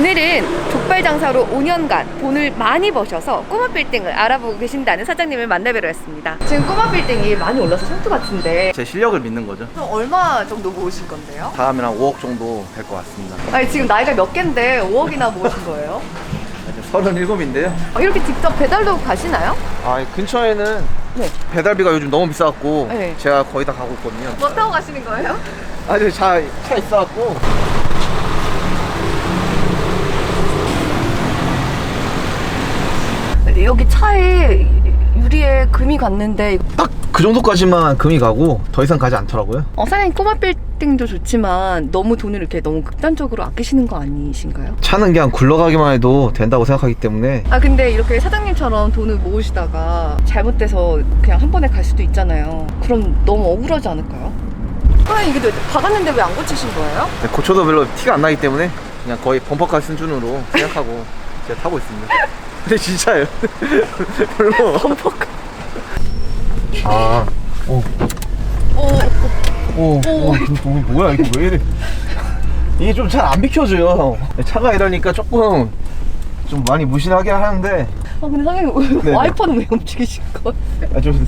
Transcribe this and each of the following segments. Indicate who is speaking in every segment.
Speaker 1: 오늘은 족발 장사로 5년간 돈을 많이 버셔서 꼬마 빌딩을 알아보고 계신다는 사장님을 만나뵈러 왔습니다. 지금 꼬마 빌딩이 많이 올라서 상투 같은데
Speaker 2: 제 실력을 믿는 거죠.
Speaker 1: 그럼 얼마 정도 모으신 건데요?
Speaker 2: 다음에 한 5억 정도 될 것 같습니다.
Speaker 1: 아니 지금 나이가 몇 갠데 5억이나 모으신 거예요?
Speaker 2: 지금 37인데요.
Speaker 1: 어, 이렇게 직접 배달도 가시나요?
Speaker 2: 아, 근처에는
Speaker 1: 네.
Speaker 2: 배달비가 요즘 너무 비싸갖고
Speaker 1: 네.
Speaker 2: 제가 거의 다 가고 있거든요.
Speaker 1: 뭐 타고 가시는 거예요?
Speaker 2: 아, 저 차, 차 있어갖고.
Speaker 1: 여기 차에 유리에 금이 갔는데
Speaker 2: 딱 그 정도까지만 금이 가고 더 이상 가지 않더라고요.
Speaker 1: 어, 사장님 꼬마 빌딩도 좋지만 너무 돈을 이렇게 너무 극단적으로 아끼시는 거 아니신가요?
Speaker 2: 차는 그냥 굴러가기만 해도 된다고 생각하기 때문에
Speaker 1: 아 근데 이렇게 사장님처럼 돈을 모으시다가 잘못돼서 그냥 한 번에 갈 수도 있잖아요. 그럼 너무 억울하지 않을까요? 사장님 이게 박았는데 왜 안 고치신 거예요?
Speaker 2: 고쳐도 별로 티가 안 나기 때문에 그냥 거의 범퍼카 수준으로 생각하고 제가 타고 있습니다. 근데 진짜예요. 별로.
Speaker 1: 범퍼카.
Speaker 2: 아, 오,
Speaker 1: 오,
Speaker 2: 오, 오, 이거 뭐야 이거 왜 이래? 이게 좀 잘 안 비켜줘요. 차가 이러니까 조금 좀 많이 무신하게 하는데
Speaker 1: 아 근데 사장님
Speaker 2: 네.
Speaker 1: 와이퍼는 왜 움직이신 거예요?
Speaker 2: 아, 좀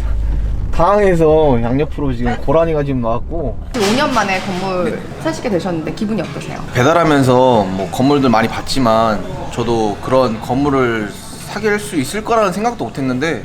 Speaker 2: 당황해서 양옆으로 지금 고라니가 지금 나왔고
Speaker 1: 5년 만에 건물 사시게 되셨는데 기분이 어떠세요?
Speaker 2: 배달하면서 뭐 건물들 많이 봤지만 저도 그런 건물을 사귈 수 있을 거라는 생각도 못 했는데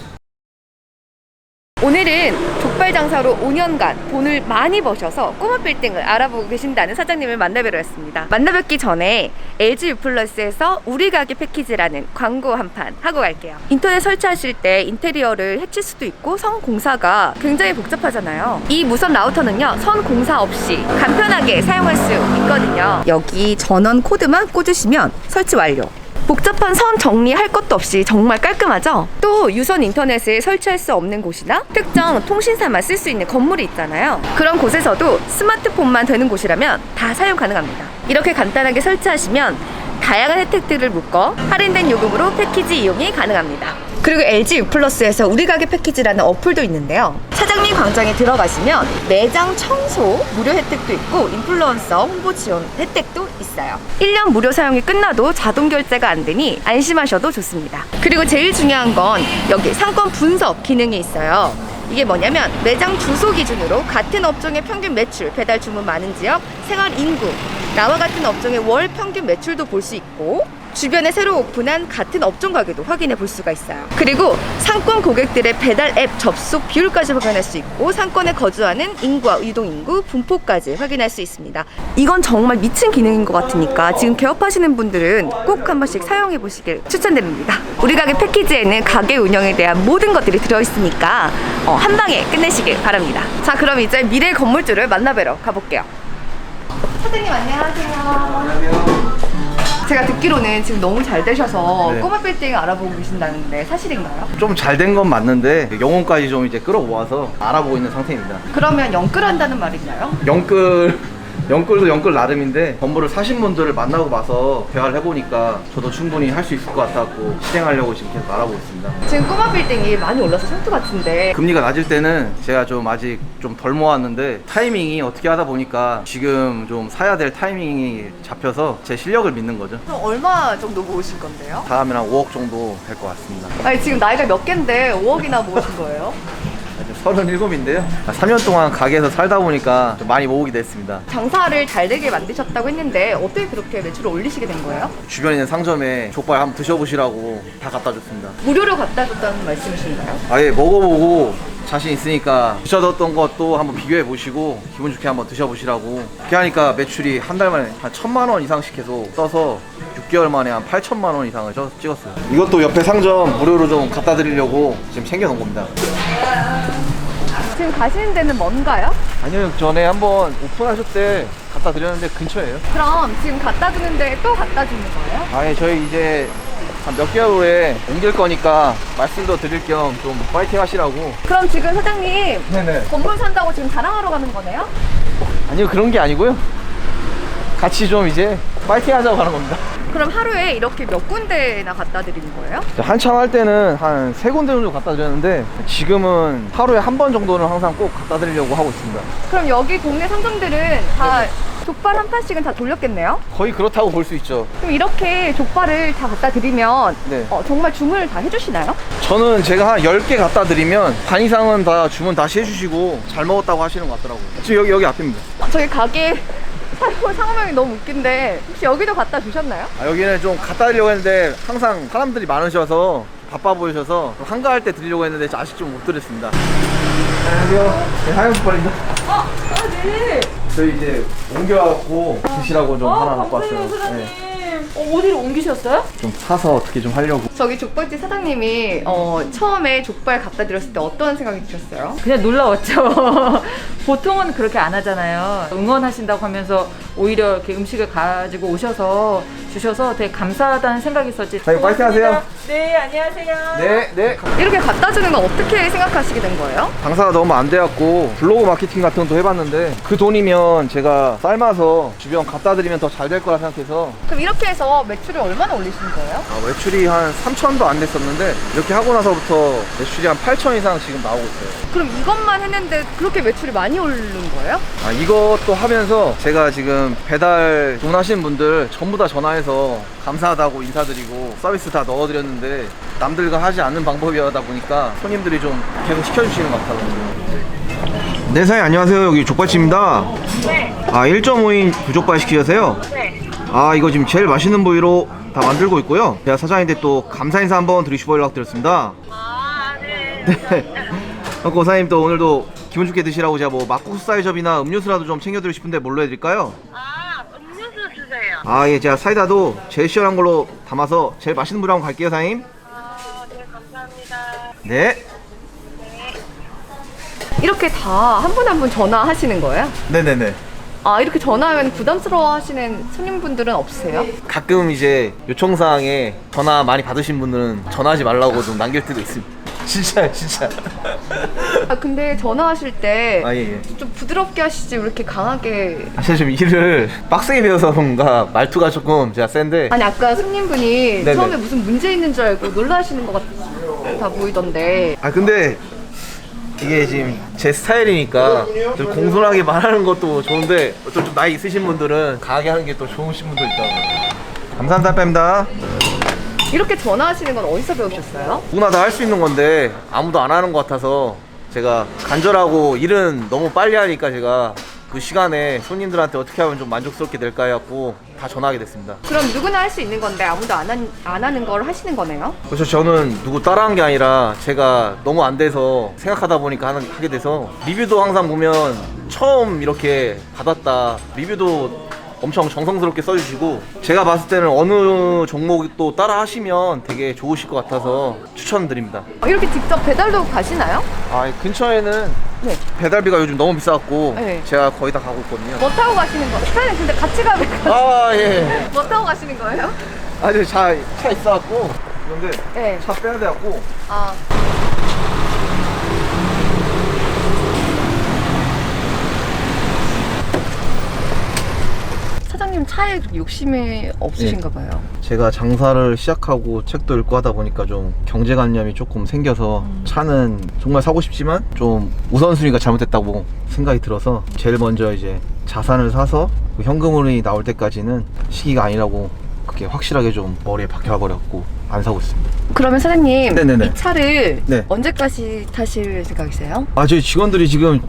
Speaker 1: 오늘은 족발 장사로 5년간 돈을 많이 버셔서 꼬마 빌딩을 알아보고 계신다는 사장님을 만나뵈러 왔습니다. 만나뵙기 전에 LG U 플러스에서 우리 가게 패키지라는 광고 한 판 하고 갈게요. 인터넷 설치하실 때 인테리어를 해칠 수도 있고 선 공사가 굉장히 복잡하잖아요. 이 무선 라우터는요 선 공사 없이 간편하게 사용할 수 있거든요. 여기 전원 코드만 꽂으시면 설치 완료. 복잡한 선 정리할 것도 없이 정말 깔끔하죠? 또 유선 인터넷을 설치할 수 없는 곳이나 특정 통신사만 쓸 수 있는 건물이 있잖아요. 그런 곳에서도 스마트폰만 되는 곳이라면 다 사용 가능합니다. 이렇게 간단하게 설치하시면 다양한 혜택들을 묶어 할인된 요금으로 패키지 이용이 가능합니다. 그리고 LG U 플러스에서 우리 가게 패키지라는 어플도 있는데요. 사장님 광장에 들어가시면 매장 청소 무료 혜택도 있고 인플루언서 홍보 지원 혜택도 있어요. 1년 무료 사용이 끝나도 자동 결제가 안 되니 안심하셔도 좋습니다. 그리고 제일 중요한 건 여기 상권 분석 기능이 있어요. 이게 뭐냐면 매장 주소 기준으로 같은 업종의 평균 매출, 배달 주문 많은 지역, 생활 인구, 나와 같은 업종의 월 평균 매출도 볼 수 있고 주변에 새로 오픈한 같은 업종 가게도 확인해 볼 수가 있어요. 그리고 상권 고객들의 배달 앱 접속 비율까지 확인할 수 있고 상권에 거주하는 인구와 유동 인구 분포까지 확인할 수 있습니다. 이건 정말 미친 기능인 것 같으니까 지금 개업하시는 분들은 꼭 한 번씩 사용해 보시길 추천드립니다. 우리 가게 패키지에는 가게 운영에 대한 모든 것들이 들어 있으니까 어, 한 방에 끝내시길 바랍니다. 자, 그럼 이제 미래 건물주를 만나뵈러 가볼게요. 사장님 안녕하세요. 제가 듣기로는 지금 너무 잘 되셔서
Speaker 2: 네.
Speaker 1: 꼬마 빌딩 알아보고 계신다는데 사실인가요?
Speaker 2: 좀 잘 된 건 맞는데 영혼까지 좀 이제 끌어모아서 알아보고 있는 상태입니다.
Speaker 1: 그러면 영끌한다는 말인가요?
Speaker 2: 영끌 영끌도 영끌 나름인데 건물을 사신 분들을 만나고 봐서 대화를 해보니까 저도 충분히 할 수 있을 것 같았고 실행하려고 지금 계속 알아보고 있습니다.
Speaker 1: 지금 꼬마 빌딩이 많이 올라서 상투 같은데
Speaker 2: 금리가 낮을 때는 제가 좀 아직 좀 덜 모았는데 타이밍이 어떻게 하다 보니까 지금 좀 사야 될 타이밍이 잡혀서 제 실력을 믿는 거죠.
Speaker 1: 그럼 얼마 정도 모으신 건데요?
Speaker 2: 다음에 한 5억 정도 될 것 같습니다.
Speaker 1: 아니 지금 나이가 몇 갠데 5억이나 모으신 거예요?
Speaker 2: 지금 37인데요. 3년 동안 가게에서 살다 보니까 좀 많이 모으게 됐습니다.
Speaker 1: 장사를 잘 되게 만드셨다고 했는데 어떻게 그렇게 매출을 올리시게 된 거예요?
Speaker 2: 주변에 있는 상점에 족발 한번 드셔보시라고 다 갖다 줬습니다.
Speaker 1: 무료로 갖다 줬다는 말씀이신가요?
Speaker 2: 아예 먹어보고 자신 있으니까 드셔뒀던 것도 한번 비교해 보시고 기분 좋게 한번 드셔보시라고 그렇게 하니까 매출이 한 달 만에 한 천만 원 이상씩 계속 떠서 6개월 만에 한 8천만 원 이상을 쪄- 찍었어요 이것도 옆에 상점 무료로 좀 갖다 드리려고 지금 챙겨놓은 겁니다
Speaker 1: 지금 가시는 데는 먼가요?
Speaker 2: 아니요 전에 한번 오픈하실 때 갖다 드렸는데 근처예요
Speaker 1: 그럼 지금 갖다 주는데 또 갖다 주는 거예요?
Speaker 2: 아예 저희 이제 한 몇 개월 후에 옮길 거니까 말씀도 드릴 겸 좀 파이팅 하시라고
Speaker 1: 그럼 지금 사장님
Speaker 2: 네네
Speaker 1: 건물 산다고 지금 자랑하러 가는 거네요?
Speaker 2: 아니요 그런 게 아니고요 같이 좀 이제 파이팅 하자고 하는 겁니다
Speaker 1: 그럼 하루에 이렇게 몇 군데나 갖다 드리는 거예요?
Speaker 2: 한참 할 때는 한 세 군데 정도 갖다 드렸는데 지금은 하루에 한 번 정도는 항상 꼭 갖다 드리려고 하고 있습니다.
Speaker 1: 그럼 여기 동네 상점들은 다 족발 한 판씩은 다 돌렸겠네요?
Speaker 2: 거의 그렇다고 볼 수 있죠.
Speaker 1: 그럼 이렇게 족발을 다 갖다 드리면
Speaker 2: 네.
Speaker 1: 어, 정말 주문을 다 해주시나요?
Speaker 2: 저는 제가 한 10개 갖다 드리면 반 이상은 다 주문 다시 해주시고 잘 먹었다고 하시는 것 같더라고요. 지금 여기, 여기 앞입니다.
Speaker 1: 어, 저희 가게 사용 상호명이 너무 웃긴데 혹시 여기도 갖다 주셨나요?
Speaker 2: 아, 여기는 좀 갖다 드리려고 했는데 항상 사람들이 많으셔서 바빠 보이셔서 좀 한가할 때 드리려고 했는데 아직 좀 못 드렸습니다. 안녕하세요. 네, 하얀국발입니다.
Speaker 1: 어, 아, 네.
Speaker 2: 저희 이제 옮겨갖고 드시라고 좀 하나 갖고 왔어요. 네.
Speaker 1: 어, 어디로 옮기셨어요?
Speaker 2: 좀 사서 어떻게 좀 하려고.
Speaker 1: 저기 족발집 사장님이 어, 처음에 족발 갖다 드렸을 때 어떤 생각이 드셨어요?
Speaker 3: 그냥 놀라웠죠. 보통은 그렇게 안 하잖아요. 응원하신다고 하면서 오히려 이렇게 음식을 가지고 오셔서 주셔서 되게 감사하다는 생각이 있었지.
Speaker 2: 사장님, 파이팅 하세요.
Speaker 3: 고맙습니다. 네, 안녕하세요.
Speaker 2: 네, 네.
Speaker 1: 이렇게 갖다 주는 건 어떻게 생각하시게 된 거예요?
Speaker 2: 장사가 너무 안 돼갖고 블로그 마케팅 같은 것도 해봤는데 그 돈이면 제가 삶아서 주변 갖다 드리면 더 잘 될 거라 생각해서
Speaker 1: 그럼 이렇게 해서 매출을 얼마나 올리신 거예요?
Speaker 2: 아, 매출이 한 3천도 안 됐었는데 이렇게 하고 나서부터 매출이 한 8천 이상 지금 나오고 있어요.
Speaker 1: 그럼 이것만 했는데 그렇게 매출이 많이 오른 거예요?
Speaker 2: 아, 이것도 하면서 제가 지금 배달 주문하시는 분들 전부 다 전화해서 감사하다고 인사드리고 서비스 다 넣어드렸는데 남들과 하지 않는 방법이다 보니까 손님들이 좀 계속 시켜주시는 것 같아요. 네, 사장님 안녕하세요. 여기 족발집입니다.
Speaker 4: 네,
Speaker 2: 아, 1.5인 부족발 시키세요?
Speaker 4: 네.
Speaker 2: 아, 이거 지금 제일 맛있는 부위로 다 만들고 있고요. 제가 사장님한테 또 감사 인사 한번 드리시고 연락드렸습니다.
Speaker 4: 아, 네.
Speaker 2: 네. 어, 사장님 또 오늘도 기분 좋게 드시라고 제가 뭐 막국수 사이즈업이나 음료수라도 좀 챙겨드리고 싶은데 뭘로 해드릴까요?
Speaker 4: 아.
Speaker 2: 아, 예, 제가 사이다도 제일 시원한 걸로 담아서 제일 맛있는 부위로 한번 갈게요, 사장님.
Speaker 4: 아, 네, 감사합니다.
Speaker 2: 네.
Speaker 1: 이렇게 다 한 분 한 분 전화하시는 거예요?
Speaker 2: 네네네.
Speaker 1: 아 이렇게 전화하면 부담스러워 하시는 손님분들은 없으세요?
Speaker 2: 가끔 이제 요청사항에 전화 많이 받으신 분들은 전화하지 말라고 좀 남길 때도 있습니다. 진짜, 진짜.
Speaker 1: 아 근데 전화하실 때좀
Speaker 2: 아, 예, 예.
Speaker 1: 부드럽게 하시지 왜 이렇게 강하게
Speaker 2: 사실 좀 일을 빡세게 배워서 그런가 말투가 조금 제가 센데
Speaker 1: 아니 아까 손님분이
Speaker 2: 네네.
Speaker 1: 처음에 무슨 문제 있는 줄 알고 놀라시는 것 같아 보이던데
Speaker 2: 아 근데 이게 지금 제 스타일이니까 좀 공손하게 말하는 것도 좋은데 어떤 좀 나이 있으신 분들은 강하게 하는 게 또 좋으신 분도 있다고 감사합니다 뺨다
Speaker 1: 이렇게 전화하시는 건 어디서 배우셨어요?
Speaker 2: 누구나 다 할 수 있는 건데 아무도 안 하는 것 같아서 제가 간절하고 일은 너무 빨리 하니까 제가 그 시간에 손님들한테 어떻게 하면 좀 만족스럽게 될까 해갖고 다 전화하게 됐습니다
Speaker 1: 그럼 누구나 할 수 있는 건데 아무도 안, 한, 안 하는 걸 하시는 거네요?
Speaker 2: 그래서 저는 누구 따라한 게 아니라 제가 너무 안 돼서 생각하다 보니까 하는, 하게 돼서 리뷰도 항상 보면 처음 이렇게 받았다 리뷰도 엄청 정성스럽게 써주시고 제가 봤을 때는 어느 종목도 따라 하시면 되게 좋으실 것 같아서 추천드립니다
Speaker 1: 어, 이렇게 직접 배달도 가시나요?
Speaker 2: 아 근처에는
Speaker 1: 네.
Speaker 2: 배달비가 요즘 너무 비싸갖고
Speaker 1: 네.
Speaker 2: 제가 거의 다 가고 있거든요
Speaker 1: 뭐 타고 가시는 거? 사장님 근데 같이 가면
Speaker 2: 아 예
Speaker 1: 뭐 타고 가시는 거예요?
Speaker 2: 아니 차, 차 있어갖고 그런데
Speaker 1: 네.
Speaker 2: 차 빼야 돼갖고
Speaker 1: 아. 사장님 차에 욕심이 없으신가 봐요.
Speaker 2: 제가 장사를 시작하고 책도 읽고 하다 보니까 좀 경제관념이 조금 생겨서 차는 정말 사고 싶지만 좀 우선순위가 잘못됐다고 생각이 들어서 제일 먼저 이제 자산을 사서 그 현금흐름이 나올 때까지는 시기가 아니라고 그게 확실하게 좀 머리에 박혀버렸고 안 사고 있습니다.
Speaker 1: 그러면 사장님
Speaker 2: 네네네.
Speaker 1: 이 차를
Speaker 2: 네.
Speaker 1: 언제까지 타실 생각이세요?
Speaker 2: 아 저희 직원들이 지금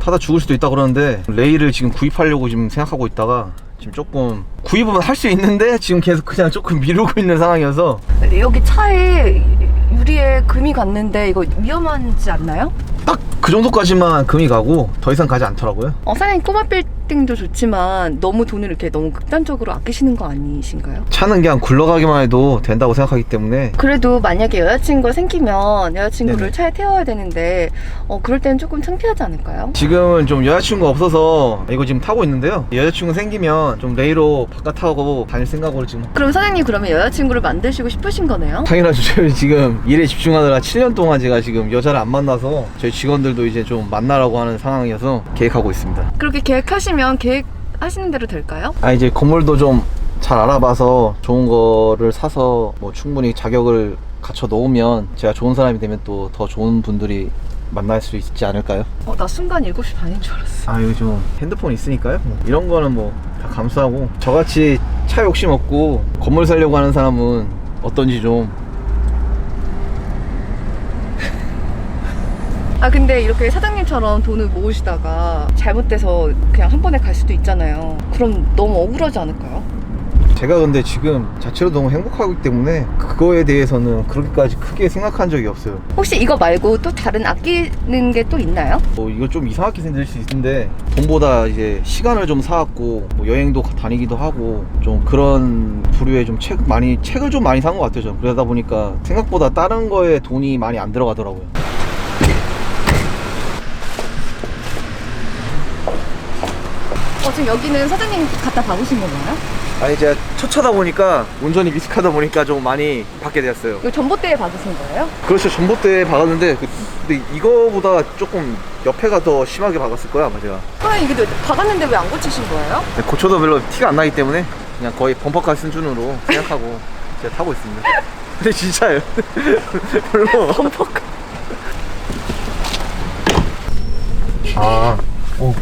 Speaker 2: 타다 죽을 수도 있다 그러는데 레일을 지금 구입하려고 지금 생각하고 있다가 지금 조금 구입은 할 수 있는데 지금 계속 그냥 조금 미루고 있는 상황이어서
Speaker 1: 여기 차에 유리에 금이 갔는데 이거 위험하지 않나요?
Speaker 2: 딱 그 정도까지만 금이 가고 더 이상 가지 않더라고요.
Speaker 1: 어, 사장님 꼬마 빌딩도 좋지만 너무 돈을 이렇게 너무 극단적으로 아끼시는 거 아니신가요?
Speaker 2: 차는 그냥 굴러가기만 해도 된다고 생각하기 때문에
Speaker 1: 그래도 만약에 여자친구가 생기면 여자친구를
Speaker 2: 네네.
Speaker 1: 차에 태워야 되는데 어 그럴 때는 조금 창피하지 않을까요?
Speaker 2: 지금은 좀 여자친구가 없어서 이거 지금 타고 있는데요. 여자친구 생기면 좀 레이로 바깥 타고 다닐 생각으로 지금
Speaker 1: 그럼 사장님 그러면 여자친구를 만드시고 싶으신 거네요?
Speaker 2: 당연하죠. 저희 지금 일에 집중하느라 7년 동안 제가 지금 여자를 안 만나서 저희 직원들도 이제 좀 만나라고 하는 상황이어서 계획하고 있습니다.
Speaker 1: 그렇게 계획하시면 계획하시는 대로 될까요?
Speaker 2: 아 이제 건물도 좀 잘 알아봐서 좋은 거를 사서 뭐 충분히 자격을 갖춰 놓으면 제가 좋은 사람이 되면 또 더 좋은 분들이 만날 수 있지 않을까요?
Speaker 1: 어, 나 순간 7시 반인 줄 알았어.
Speaker 2: 아 요즘 핸드폰 있으니까요 뭐 이런 거는 뭐 다 감수하고 저같이 차 욕심 없고 건물 살려고 하는 사람은 어떤지 좀
Speaker 1: 아 근데 이렇게 사장님처럼 돈을 모으시다가 잘못돼서 그냥 한 번에 갈 수도 있잖아요. 그럼 너무 억울하지 않을까요?
Speaker 2: 제가 근데 지금 자체로 너무 행복하기 때문에 그거에 대해서는 그렇게까지 크게 생각한 적이 없어요
Speaker 1: 혹시 이거 말고 또 다른 아끼는 게 또 있나요?
Speaker 2: 뭐 이거 좀 이상하게 생길 수 있는데 돈보다 이제 시간을 좀 사왔고 뭐 여행도 다니기도 하고 좀 그런 부류의 좀 책 많이 책을 좀 많이 산 것 같아요 저는 그러다 보니까 생각보다 다른 거에 돈이 많이 안 들어가더라고요
Speaker 1: 어 지금 여기는 사장님 갖다 박으신 건가요?
Speaker 2: 아니 제가 첫 차다 보니까 운전이 미숙하다 보니까 좀 많이 받게 되었어요
Speaker 1: 이거 전봇대에 박으신 거예요?
Speaker 2: 그렇죠 전봇대 박았는데 그- 근데 이거보다 조금 옆에가 더 심하게 박았을 거야 아마 제가
Speaker 1: 사장님 이게 박았는데 왜 안 고치신 거예요?
Speaker 2: 근데 고쳐도 별로 티가 안 나기 때문에 그냥 거의 범퍼카 수준으로 생각하고 제가 타고 있습니다. 근데 진짜예요. 별로 범퍼카. 아, 오,
Speaker 1: 오,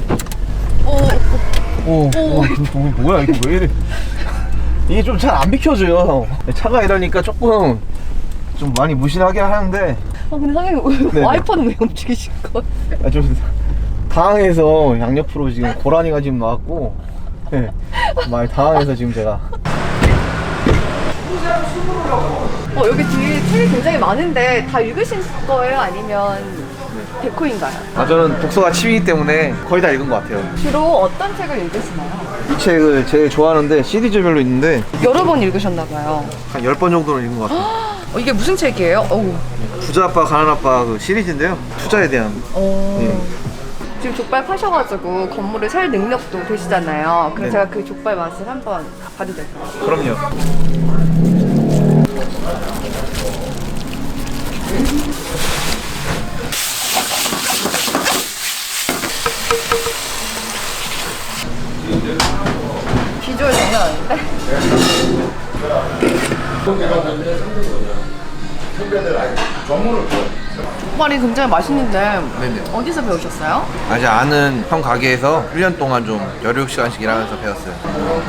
Speaker 2: 오, 오, 이거 뭐야 이거 왜 이래? 이게 좀 잘 안 비켜져요. 차가 이러니까 조금 좀 많이 무신하긴 하는데
Speaker 1: 아 근데 사장님
Speaker 2: 네네.
Speaker 1: 와이퍼는 왜 움직이신 거예요?
Speaker 2: 아, 좀 당황해서 양옆으로 지금 고라니가 지금 나왔고 네, 많이 당황해서 지금 제가
Speaker 1: 어 여기 뒤에 책이 굉장히 많은데 다 읽으신 거예요? 아니면 데코인가요?
Speaker 2: 아 저는 독서가 취미이기 때문에 거의 다 읽은 것 같아요.
Speaker 1: 주로 어떤 책을 읽으시나요?
Speaker 2: 이 책을 제일 좋아하는데 시리즈별로 있는데
Speaker 1: 여러 번 읽으셨나 봐요.
Speaker 2: 한 10번 정도는 읽은 것 같아요.
Speaker 1: 어, 이게 무슨 책이에요? 어우.
Speaker 2: 부자 아빠 가난 아빠 그 시리즈인데요. 투자에 대한
Speaker 1: 어.
Speaker 2: 예.
Speaker 1: 지금 족발 파셔가지고 건물을 살 능력도 되시잖아요. 그럼
Speaker 2: 네.
Speaker 1: 제가 그 족발 맛을 한번 봐도 될까요?
Speaker 2: 그럼요.
Speaker 1: 비주얼 장난 아닌데? 족발이 굉장히 맛있는데
Speaker 2: 네네.
Speaker 1: 어디서 배우셨어요?
Speaker 2: 아직 아는 형 가게에서 1년 동안 좀 16시간씩 일하면서 배웠어요.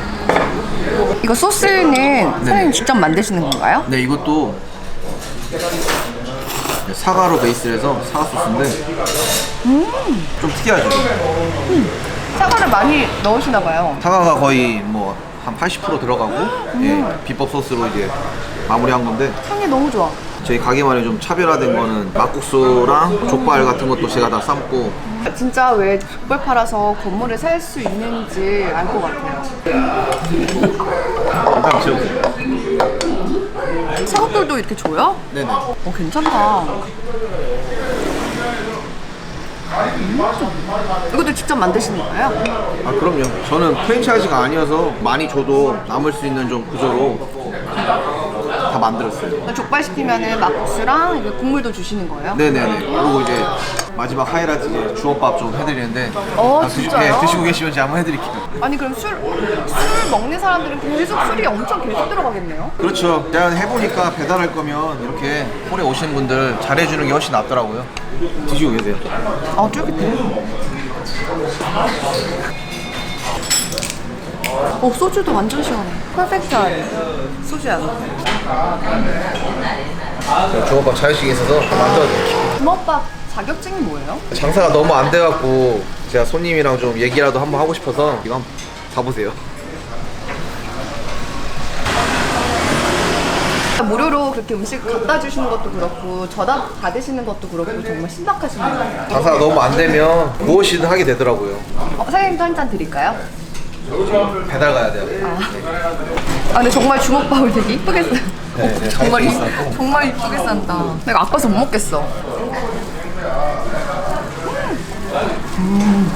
Speaker 1: 이거 소스는 사장님 직접 만드시는 건가요?
Speaker 2: 네, 이것도 사과로 베이스를 해서 사과 소스인데 좀 특이하죠.
Speaker 1: 사과를 많이 넣으시나 봐요.
Speaker 2: 사과가 거의 뭐 한 80% 들어가고 예, 비법 소스로 이제 마무리한 건데
Speaker 1: 향이 너무 좋아.
Speaker 2: 저희 가게만의 좀 차별화된 거는 막국수랑 족발 같은 것도 제가 다 삶고
Speaker 1: 진짜 왜 족발 팔아서 건물을 살 수 있는지 알 것 같아요.
Speaker 2: 일단 지워보세요.
Speaker 1: 사과들도 이렇게 줘요?
Speaker 2: 네네.
Speaker 1: 어, 괜찮다. 음. 이것도 직접 만드시는 거예요?
Speaker 2: 아 그럼요. 저는 프랜차이즈가 아니어서 많이 줘도 남을 수 있는 좀 구조로 다 만들었어요.
Speaker 1: 족발 시키면은 막국수랑 이렇게 국물도 주시는 거예요?
Speaker 2: 네네네. 그리고 이제 마지막 하이라이트 이제 주먹밥 좀 해드리는데
Speaker 1: 어,
Speaker 2: 아, 드시,
Speaker 1: 진짜요?
Speaker 2: 네, 드시고 계시면 제가 한번 해드릴게요.
Speaker 1: 아니 그럼 술, 술 먹는 사람들은 계속 술이 엄청 계속 들어가겠네요?
Speaker 2: 그렇죠. 제가 해보니까 배달할 거면 이렇게 홀에 오시는 분들 잘해주는 게 훨씬 낫더라고요. 드시고 계세요.
Speaker 1: 아 쫄깃해. 어 소주도 완전 시원해. 퍼펙트한 소주야.
Speaker 2: 제가 주먹밥 잘하시게 있어서 만들어드릴게요.
Speaker 1: 주먹밥 자격증이 뭐예요?
Speaker 2: 장사가 너무 안 돼갖고 제가 손님이랑 좀 얘기라도 한번 하고 싶어서 이거 한번 봐보세요.
Speaker 1: 무료로 그렇게 음식 갖다 주시는 것도 그렇고 전화 받으시는 것도 그렇고 정말 같아요.
Speaker 2: 장사가 너무 안 되면 무엇이든 하게 되더라고요.
Speaker 1: 어, 사장님도 한 잔 드릴까요?
Speaker 2: 배달 가야 돼요.
Speaker 1: 아 근데 정말 주먹밥을 되게 이쁘게 써.
Speaker 2: 네, 네,
Speaker 1: 정말 이. 정말 이쁘게 싼다. 내가 아파서 못 먹겠어. 음.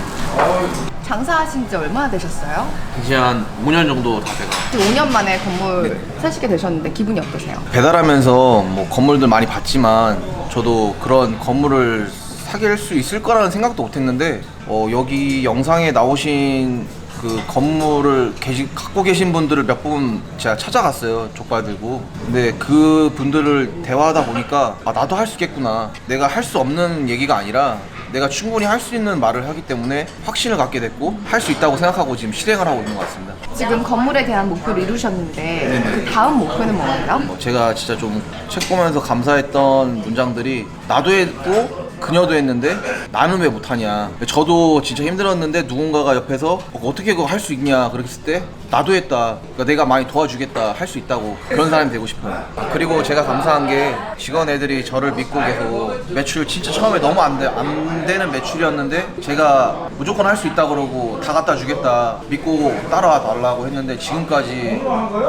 Speaker 1: 장사하신 지 얼마나 되셨어요?
Speaker 2: 이제 한 5년 정도 다 돼가.
Speaker 1: 지금 5년 만에 건물
Speaker 2: 네.
Speaker 1: 사시게 되셨는데 기분이 어떠세요?
Speaker 2: 배달하면서 뭐 건물들 많이 봤지만 저도 그런 건물을 사귈 수 있을 거라는 생각도 못했는데 어, 여기 영상에 나오신 그 건물을 계시, 갖고 계신 분들을 몇 분 제가 찾아갔어요 족발 들고. 근데 그 분들을 대화하다 보니까 아 나도 할 수 있겠구나. 내가 할 수 없는 얘기가 아니라 내가 충분히 할 수 있는 말을 하기 때문에 확신을 갖게 됐고 할 수 있다고 생각하고 지금 실행을 하고 있는 것 같습니다.
Speaker 1: 지금 건물에 대한 목표를 이루셨는데 그 다음 목표는 뭐예요?
Speaker 2: 뭐 제가 진짜 좀 책 보면서 감사했던 문장들이 나도 했고 그녀도 했는데 나는 왜 못하냐. 저도 진짜 힘들었는데 누군가가 옆에서 어, 어떻게 그거 할 수 있냐 했을 때 나도 했다. 그러니까 내가 많이 도와주겠다 할 수 있다고 그런 사람이 되고 싶어요. 그리고 제가 감사한 게 직원 애들이 저를 믿고 계속 매출 진짜 처음에 너무 안, 돼, 안 되는 매출이었는데 제가 무조건 할 수 있다 그러고 다 갖다 주겠다 믿고 따라와 달라고 했는데 지금까지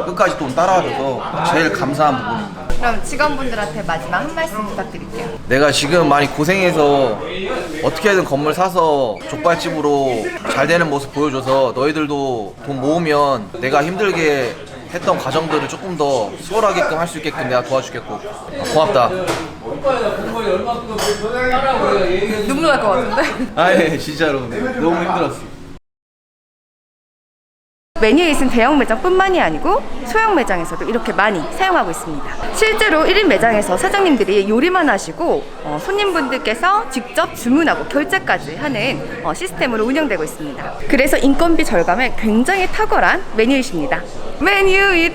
Speaker 2: 끝까지 또 따라와 줘서 제일 감사한 부분입니다.
Speaker 1: 그럼 직원분들한테 마지막 한 말씀 부탁드릴게요.
Speaker 2: 내가 지금 많이 고생해서 어떻게든 건물 사서 족발집으로 잘 되는 모습 보여줘서 너희들도 돈 모으면 내가 힘들게 했던 과정들을 조금 더 수월하게끔 할 수 있게끔 내가 도와주겠고. 고맙다.
Speaker 1: 눈물 날 것 같은데?
Speaker 2: 아예 진짜로. 너무 힘들었어
Speaker 1: 메뉴에 있는 대형 매장뿐만이 아니고 소형 매장에서도 이렇게 많이 사용하고 있습니다. 실제로 1인 매장에서 사장님들이 요리만 하시고 어, 손님분들께서 직접 주문하고 결제까지 하는 어, 시스템으로 운영되고 있습니다. 그래서 인건비 절감에 굉장히 탁월한 메뉴이십니다. 메뉴 잇